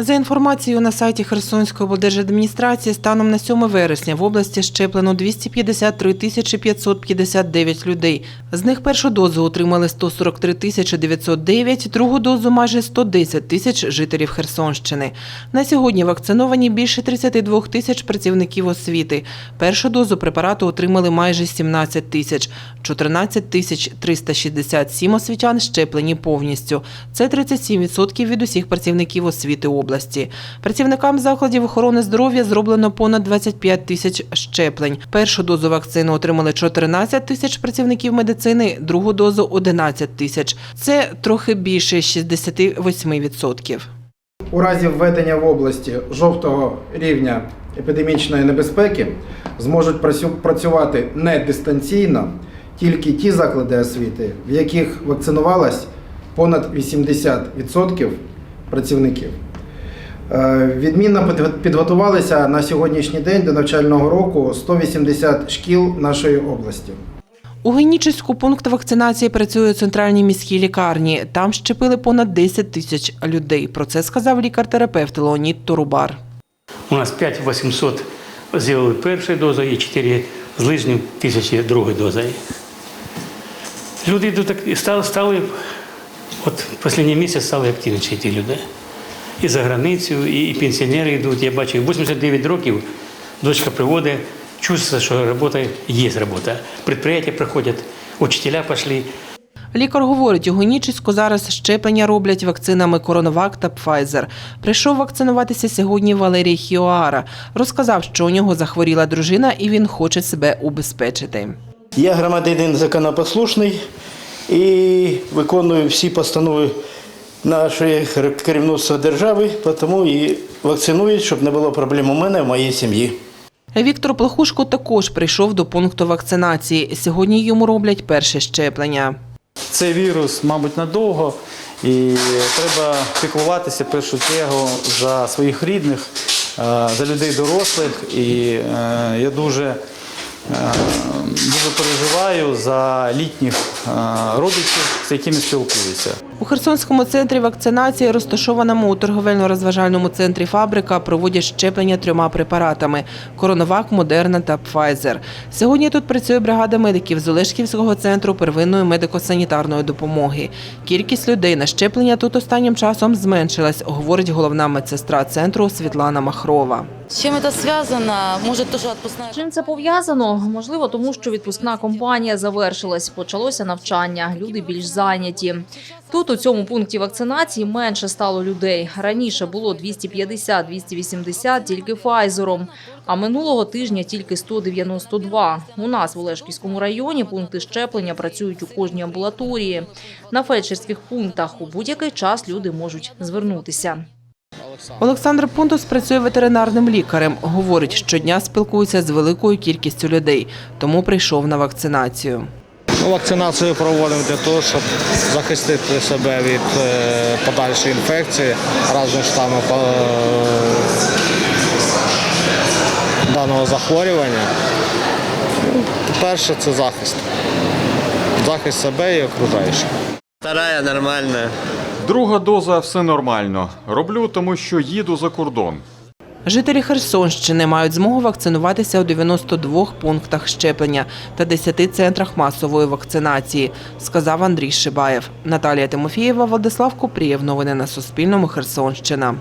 За інформацією на сайті Херсонської облдержадміністрації, станом на 7 вересня в області щеплено 253 тисячі 559 людей. З них першу дозу отримали 143 тисячі 909, другу дозу майже 110 тисяч жителів Херсонщини. На сьогодні вакциновані більше 32 тисяч працівників освіти. Першу дозу препарату отримали майже 17 тисяч. 14 тисяч 367 освітян щеплені повністю. Це 37% від усіх працівників освіти області. Працівникам закладів охорони здоров'я зроблено понад 25 тисяч щеплень. Першу дозу вакцини отримали 14 тисяч працівників медицини, другу дозу 11 тисяч. Це трохи більше 68%. У разі введення в області жовтого рівня епідемічної небезпеки зможуть працювати не дистанційно тільки ті заклади освіти, в яких вакцинувалось понад 80% працівників. Е, Відмінно підготувалися на сьогоднішній день до навчального року 180 шкіл нашої області. У Генічеську пункт вакцинації працює у центральній міській лікарні. Там щепили понад 10 тисяч людей. Про це сказав лікар-терапевт Леонід Турубар. У нас 5800 зробили першою дозою і 4 з лишнім тисячі другою дозою. Люди стали, стали от останній місяць стали активніші ті люди. І за границю, і, і пенсіонери йдуть. Я бачу, 89 років дочка приводить, чувствується, що робота є робота. Підприємства приходять, учителя пішли. Лікар говорить, у Генічеську зараз щеплення роблять вакцинами Коронавак та Pfizer. Прийшов вакцинуватися сьогодні Валерій Хіоара. Розказав, що у нього захворіла дружина і він хоче себе убезпечити. Я громадянин законопослушний і виконую всі постанови нашої керівництва держави, тому і вакцинують, щоб не було проблем у мене, в моїй сім'ї. Віктор Плохушко також прийшов до пункту вакцинації. Сьогодні йому роблять перше щеплення. Цей вірус, мабуть, надовго, і треба піклуватися в першу чергу за своїх рідних, е, за людей дорослих. І е, я дуже, дуже переживаю за літніх е, родичів, з якими спілкуюся. У Херсонському центрі вакцинації, розташованому у торговельно-розважальному центрі «Фабрика», проводять щеплення трьома препаратами – Коронавак, Модерна та Пфайзер. Сьогодні тут працює бригада медиків з Олешківського центру первинної медико-санітарної допомоги. Кількість людей на щеплення тут останнім часом зменшилась, говорить головна медсестра центру Світлана Махрова. С чем это связано? Может, тоже отпускная З Чим це пов'язано? Можливо, тому що відпускна кампанія завершилась, почалося навчання, люди більш зайняті. Тут у цьому пункті вакцинації менше стало людей. Раніше було 250-280 тільки Файзером, а минулого тижня тільки 192. У нас в Олешківському районі пункти щеплення працюють у кожній амбулаторії. На фельдшерських пунктах у будь-який час люди можуть звернутися. Олександр Пунтус працює ветеринарним лікарем. Говорить, щодня спілкується з великою кількістю людей, тому прийшов на вакцинацію. Ну, Вакцинацію проводимо для того, щоб захистити себе від е, подальшої інфекції разом штаму е, даного захворювання. Перше це захист. Захист себе і окружаючих. Вторая нормальная. Друга доза все нормально. Роблю, тому що їду за кордон. Жителі Херсонщини мають змогу вакцинуватися у 92 пунктах щеплення та 10 центрах масової вакцинації, сказав Андрій Шибаєв. Наталія Тимофієва, Владислав Купрієв. Новини на Суспільному. Херсонщина.